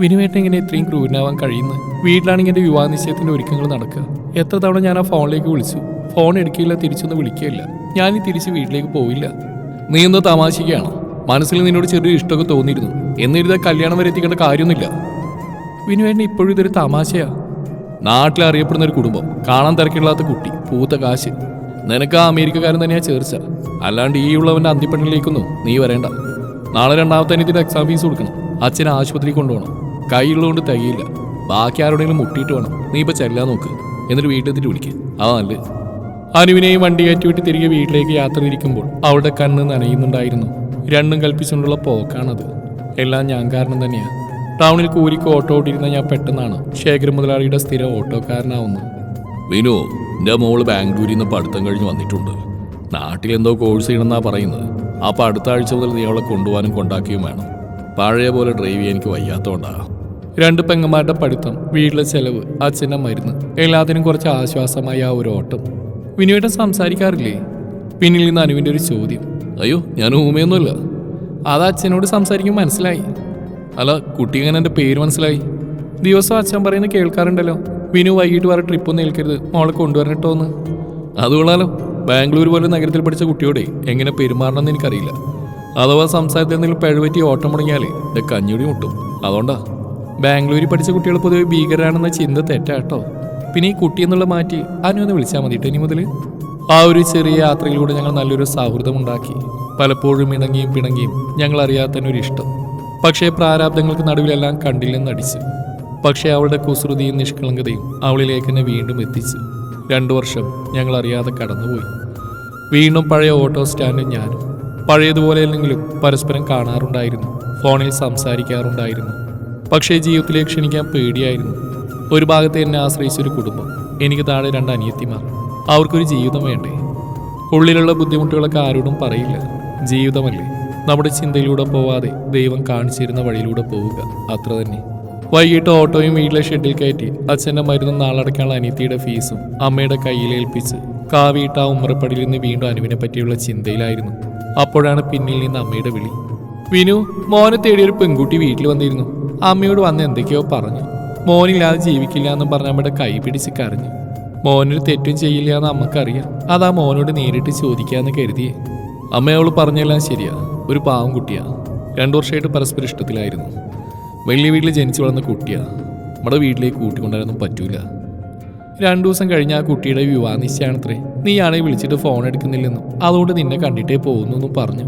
വിനുവേട്ടൻ എങ്ങനെ ഇത്രയും ക്രൂരനാവാൻ കഴിയുന്നു? വീട്ടിലാണെങ്കിൽ എന്റെ വിവാഹ നിശ്ചയത്തിന്റെ ഒരുക്കങ്ങൾ നടക്കുക. എത്ര തവണ ഞാൻ ആ ഫോണിലേക്ക് വിളിച്ചു. ഫോൺ എടുക്കില്ല തിരിച്ചൊന്നും വിളിക്കുകയില്ല. ഈ തിരിച്ച് വീട്ടിലേക്ക് പോയില്ല നീ എന്തോ തമാശിക്കുകയാണോ? മനസ്സിൽ നിന്നോട് ചെറിയ ഇഷ്ടമൊക്കെ തോന്നിയിരുന്നു. എന്നിരുന്ന കല്യാണം വരെ എത്തിക്കേണ്ട കാര്യമൊന്നുമില്ല. വിനുവേട്ടൻ ഇപ്പോഴും ഇതൊരു തമാശയാ. നാട്ടിൽ അറിയപ്പെടുന്ന ഒരു കുടുംബം. കാണാൻ തിരക്കില്ലാത്ത കുട്ടി. പൂത്ത കാശ്. നിനക്ക് ആ അമേരിക്കക്കാരൻ തന്നെയാ ചേർച്ച. അല്ലാണ്ട് ഈ ഉള്ളവന്റെ അന്തിപ്പെണ്ണിലേക്കൊന്നും നീ വരേണ്ട. നാളെ രണ്ടാമത്തെ അനിയത്തിന്റെ എക്സാം ഫീസ് കൊടുക്കണം. അച്ഛനെ ആശുപത്രി കൊണ്ടുപോകണം. കൈയുള്ളതുകൊണ്ട് തികയില്ല. ബാക്കി ആരോടെങ്കിലും മുട്ടിയിട്ട് വേണം. നീ ഇപ്പൊ ചെല്ലാൻ നോക്ക്. എന്നിട്ട് വീട്ടിലെത്തിട്ട് വിളിക്ക്. അതാ നല്ലത്. അനുവിനെയും വണ്ടി കയറ്റിവിട്ട് തിരികെ വീട്ടിലേക്ക് യാത്ര തിരിക്കുമ്പോൾ അവളുടെ കണ്ണ് നനയുന്നുണ്ടായിരുന്നു. രണ്ടും കൽപ്പിച്ചുകൊണ്ടുള്ള പോക്കാണത്. എല്ലാം ഞാൻ കാരണം തന്നെയാണ് ടൗണിൽ കൂലിക്ക് ഓട്ടോ ഓടിയിരുന്ന ഞാൻ പെട്ടെന്നാണ് ശേഖർ മുതലാളിയുടെ സ്ഥിര ഓട്ടോക്കാരനാവുന്നത്. വിനു എന്റെ മോൾ ബാംഗ്ലൂരിൽ നിന്ന് പഠിത്തം കഴിഞ്ഞ് വന്നിട്ടുണ്ട്. നാട്ടിൽ എന്തോ കോഴ്സ് ചെയ്യണമെന്നാ പറയുന്നത്. അപ്പോൾ അടുത്ത ആഴ്ച മുതൽ നീ അവളെ കൊണ്ടുപോകാനും കൊണ്ടാക്കുകയും വേണം. പഴയ പോലെ ഡ്രൈവ് ചെയ്യാൻ എനിക്ക് വയ്യാത്തോണ്ടാ. രണ്ട് പെങ്ങന്മാരുടെ പഠിത്തം വീട്ടിലെ ചെലവ് അച്ഛന്റെ മരുന്ന് എല്ലാത്തിനും കുറച്ച് ആശ്വാസമായി ആ ഒരു ഓട്ടം. വിനുവേട്ടൻ സംസാരിക്കാറില്ലേ? പിന്നിൽ നിന്ന് അനുവിന്റെ ഒരു ചോദ്യം. അയ്യോ ഞാൻ ഊമയൊന്നുമല്ല. അത് അച്ഛനോട് സംസാരിക്കും മനസ്സിലായി. അല്ല കുട്ടി അങ്ങനെ എന്റെ പേര് മനസ്സിലായി? ദിവസം അച്ഛൻ പറയുന്നത് കേൾക്കാറുണ്ടല്ലോ. വിനു വൈകിട്ട് വേറെ ട്രിപ്പൊന്നും ഏൽക്കരുത്. മോളെ കൊണ്ടുവരണിട്ടോ എന്ന് അതുകൊള്ളാലോ ബാംഗ്ലൂർ പോലെ നഗരത്തിൽ പഠിച്ച കുട്ടിയോടെ എങ്ങനെ പെരുമാറണമെന്ന് എനിക്കറിയില്ല. അഥവാ സംസാരത്തിൽ എന്തെങ്കിലും പിഴവറ്റി ഓട്ടം മുടങ്ങിയാലേ ഇത് കഞ്ഞുടി മുട്ടും. അതുകൊണ്ടാ. ബാംഗ്ലൂരിൽ പഠിച്ച കുട്ടികൾ പൊതുവെ ഭീകരാണെന്ന ചിന്ത തെറ്റാട്ടോ. പിന്നെ ഈ കുട്ടി എന്നുള്ള മാറ്റി ഒന്ന് വിളിച്ചാൽ മതി ട്ടോ ഇനി മുതൽ ആ ഒരു ചെറിയ യാത്രയിലൂടെ ഞങ്ങൾ നല്ലൊരു സൗഹൃദം ഉണ്ടാക്കി പലപ്പോഴും ഇണങ്ങിയും പിണങ്ങിയും ഞങ്ങൾ അറിയാത്തതിന് ഒരു ഇഷ്ടം പക്ഷേ പ്രാരാബ്ദങ്ങൾക്ക് നടുവിലെല്ലാം കണ്ടില്ലെന്നടിച്ചു പക്ഷേ അവളുടെ കുസൃതിയും നിഷ്കളങ്കതയും അവളിലേക്ക് തന്നെ വീണ്ടും എത്തിച്ചു. രണ്ടു വർഷം ഞങ്ങൾ അറിയാതെ കടന്നുപോയി. വീണ്ടും പഴയ ഓട്ടോ സ്റ്റാൻഡും ഞാനും. പഴയതുപോലെ അല്ലെങ്കിലും പരസ്പരം കാണാറുണ്ടായിരുന്നു. ഫോണിൽ സംസാരിക്കാറുണ്ടായിരുന്നു. പക്ഷേ ജീവിതത്തിലേക്ക് ക്ഷണിക്കാൻ പേടിയായിരുന്നു. ഒരു ഭാഗത്ത് എന്നെ ആശ്രയിച്ചൊരു കുടുംബം എനിക്ക് താഴെ രണ്ട് അനിയത്തിമാർ. അവർക്കൊരു ജീവിതം വേണ്ടേ? ഉള്ളിലുള്ള ബുദ്ധിമുട്ടുകളൊക്കെ ആരോടും പറയില്ല. ജീവിതമല്ലേ? നമ്മുടെ ചിന്തയിലൂടെ പോവാതെ ദൈവം കാണിച്ചിരുന്ന വഴിയിലൂടെ പോവുക അത്ര തന്നെ. വൈകിട്ട് ഓട്ടോയും വീട്ടിലെ ഷെഡിൽ കയറ്റി അച്ഛന്റെ മരുന്നും നാളടക്കാനുള്ള അനിയത്തിയുടെ ഫീസും അമ്മയുടെ കയ്യിലേൽപ്പിച്ച് കാവിയിട്ട് ആ ഉമ്മറപ്പടിയിൽ നിന്ന് വീണ്ടും അനുവിനെ പറ്റിയുള്ള ചിന്തയിലായിരുന്നു. അപ്പോഴാണ് പിന്നിൽ നിന്ന് അമ്മയുടെ വിളി. വിനു മോനെ തേടിയൊരു പെൺകുട്ടി വീട്ടിൽ വന്നിരുന്നു. അമ്മയോട് വന്ന് എന്തൊക്കെയോ പറഞ്ഞു. മോനില്ലാതെ ജീവിക്കില്ല എന്ന് പറഞ്ഞ അമ്മയുടെ കൈ പിടിച്ച് കരഞ്ഞു. മോനൊരു തെറ്റും ചെയ്യില്ല എന്ന് അമ്മക്കറിയാം. അതാ മോനോട് നേരിട്ട് ചോദിക്കാന്ന് കരുതിയേ. അമ്മയോട് പറഞ്ഞെല്ലാം ശരിയാ. ഒരു പാവം കുട്ടിയാ. രണ്ടു വർഷമായിട്ട് പരസ്പരം ഇഷ്ടത്തിലായിരുന്നു. വലിയ വീട്ടിൽ ജനിച്ചു വളർന്ന കുട്ടിയാ. നമ്മുടെ വീട്ടിലേക്ക് കൂട്ടിക്കൊണ്ടായിരുന്നു പറ്റൂല. രണ്ടു ദിവസം കഴിഞ്ഞ് ആ കുട്ടിയുടെ വിവാഹ നിശ്ചയാണത്രേ. നീയാണെങ്കിൽ വിളിച്ചിട്ട് ഫോൺ എടുക്കുന്നില്ലെന്നും അതുകൊണ്ട് നിന്നെ കണ്ടിട്ടേ പോകുന്നു എന്നും പറഞ്ഞു.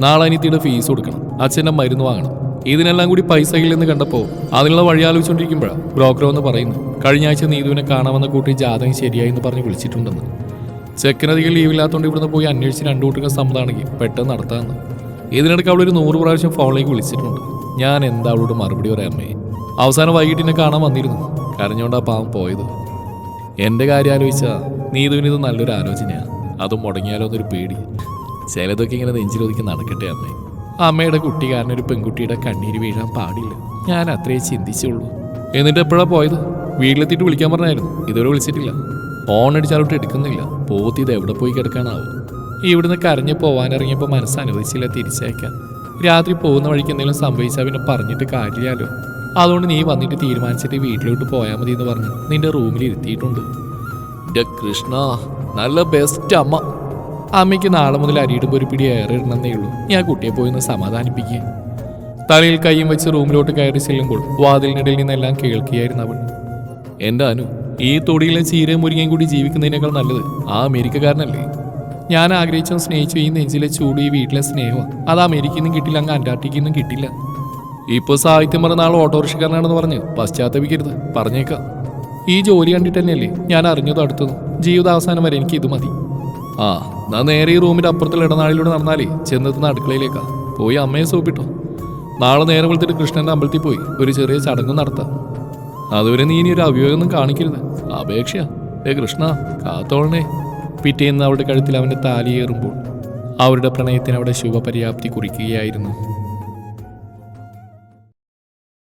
നാളെ അനിയത്തിയുടെ ഫീസ് കൊടുക്കണം. അച്ഛന്റെ മരുന്ന് വാങ്ങണം. ഇതിനെല്ലാം കൂടി പൈസ ഇല്ലെന്ന് കണ്ടപ്പോൾ അതിനുള്ള വഴി ആലോചിച്ചുകൊണ്ടിരിക്കുമ്പോഴാണ് ബ്രോക്കർ എന്ന് പറയുന്നു കഴിഞ്ഞ ആഴ്ച നീതുവിനെ കാണാമെന്ന കൂട്ടി ജാതകം ശരിയായി എന്ന് പറഞ്ഞ് വിളിച്ചിട്ടുണ്ടെന്ന്. ചെക്കനധികം ലീവില്ലാത്തതുകൊണ്ട് ഇവിടുന്ന് പോയി അന്വേഷിച്ച് രണ്ടു കൂട്ടുകൾ സമ്മതാണെങ്കിൽ പെട്ടെന്ന് നടത്താമെന്ന് ഇതിനിടയ്ക്ക് അവളൊരു നൂറ് പ്രാവശ്യം ഫോണിലേക്ക് വിളിച്ചിട്ടുണ്ട്. ഞാൻ എന്താ അവളോട് മറുപടി പറയാം അമ്മേ? അവസാനം വൈകിട്ട് എന്നെ കാണാൻ വന്നിരുന്നു. കരഞ്ഞോണ്ടാ പാവം പോയത്. എന്റെ കാര്യം ആലോചിച്ചാ നീതുവിന് ഇത് നല്ലൊരു ആലോചനയാണ് അത് മുടങ്ങിയാലോ എന്നൊരു പേടി. ചിലതൊക്കെ ഇങ്ങനെ നെഞ്ചിലൊതുക്കി നടക്കട്ടെ അമ്മേ. അമ്മയുടെ കുട്ടി കാരണം ഒരു പെൺകുട്ടിയുടെ കണ്ണീര് വീഴാൻ പാടില്ല. ഞാൻ അത്രേ ചിന്തിച്ചുള്ളൂ. എന്നിട്ട് എപ്പോഴാ പോയത്? വീട്ടിലെത്തിയിട്ട് വിളിക്കാൻ പറഞ്ഞായിരുന്നു. ഇതുവരെ വിളിച്ചിട്ടില്ല. ഫോൺ അടിച്ചാലോട്ട് എടുക്കുന്നില്ല. പോത്തി ഇത് എവിടെ പോയി കിടക്കാനാവും? ഇവിടുന്ന് കരഞ്ഞ് പോവാനിറങ്ങിയപ്പോൾ മനസ്സ് അനുവദിച്ചില്ല തിരിച്ചയക്കാൻ. രാത്രി പോകുന്ന വഴിക്ക് എന്തെങ്കിലും സംഭവിച്ചാൽ പിന്നെ പറഞ്ഞിട്ട് കാര്യമില്ലല്ലോ. അതുകൊണ്ട് നീ വന്നിട്ട് തീരുമാനിച്ചിട്ട് വീട്ടിലോട്ട് പോയാൽ മതി എന്ന് പറഞ്ഞ് നിന്റെ റൂമിൽ ഇരുത്തിയിട്ടുണ്ട്. കൃഷ്ണ നല്ല ബെസ്റ്റ് അമ്മ. അമ്മയ്ക്ക് നാളെ മുതൽ അരിയിടുമ്പോൾ ഒരു പിടി ഏറെ ഇടണമെന്നേ ഉള്ളൂ. ഞാൻ കുട്ടിയെ പോയി ഒന്ന് സമാധാനിപ്പിക്കുക തലയിൽ കൈയും വെച്ച് റൂമിലോട്ട് കയറി ചെല്ലുമ്പോൾ വാതിലിനിടയിൽ നിന്നെല്ലാം കേൾക്കുകയായിരുന്നു അവൾ എന്റെ അനു ഈ തൊടിയിലെ ചീരയും മുരിങ്ങയും കൂടി ജീവിക്കുന്നതിനേക്കാൾ നല്ലത് ആ അമേരിക്കക്കാരനല്ലേ? ഞാൻ ആഗ്രഹിച്ചും സ്നേഹിച്ചു ഈ നെഞ്ചിലെ ചൂട് ഈ വീട്ടിലെ സ്നേഹമാണ് അത് അമേരിക്കയിൽ നിന്നും കിട്ടില്ല അങ്ങ് അന്റാർട്ടിക്കയിൽ നിന്നും കിട്ടില്ല. ഇപ്പോൾ സാഹിത്യം പറഞ്ഞ ആൾ ഓട്ടോറിക്ഷക്കാരനാണെന്ന് പറഞ്ഞ് പശ്ചാത്തപിക്കരുത്. പറഞ്ഞേക്കാം. ഈ ജോലി കണ്ടിട്ട് തന്നെയല്ലേ ഞാൻ അറിഞ്ഞതും അടുത്തതും. ജീവിതാവസാനം വരെ എനിക്ക് ഇത് മതി. ആ ഞാൻ നേരെ ഈ റൂമിന്റെ അപ്പുറത്തുള്ള ഇടനാഴിലൂടെ നടന്നാലേ ചെന്നെത്തുന്ന അടുക്കളയിലേക്കാ. പോയി അമ്മയെ സോപ്പിട്ടോ. നാളെ നേരെ വിളിച്ചിട്ട് കൃഷ്ണന്റെ അമ്പലത്തിൽ പോയി ഒരു ചെറിയ ചടങ്ങ് നടത്താം. അതുവരെ നീ ഇനി ഒരു അഭിയോഗമൊന്നും കാണിക്കരുത്. അപേക്ഷയാ. ഏ കൃഷ്ണ കാത്തോളണേ. പിറ്റേന്ന് അവളുടെ കഴുത്തിൽ അവന്റെ താലിയേറുമ്പോൾ അവരുടെ പ്രണയത്തിന് അവിടെ ശുഭപര്യാപ്തി കുറിക്കുകയായിരുന്നു.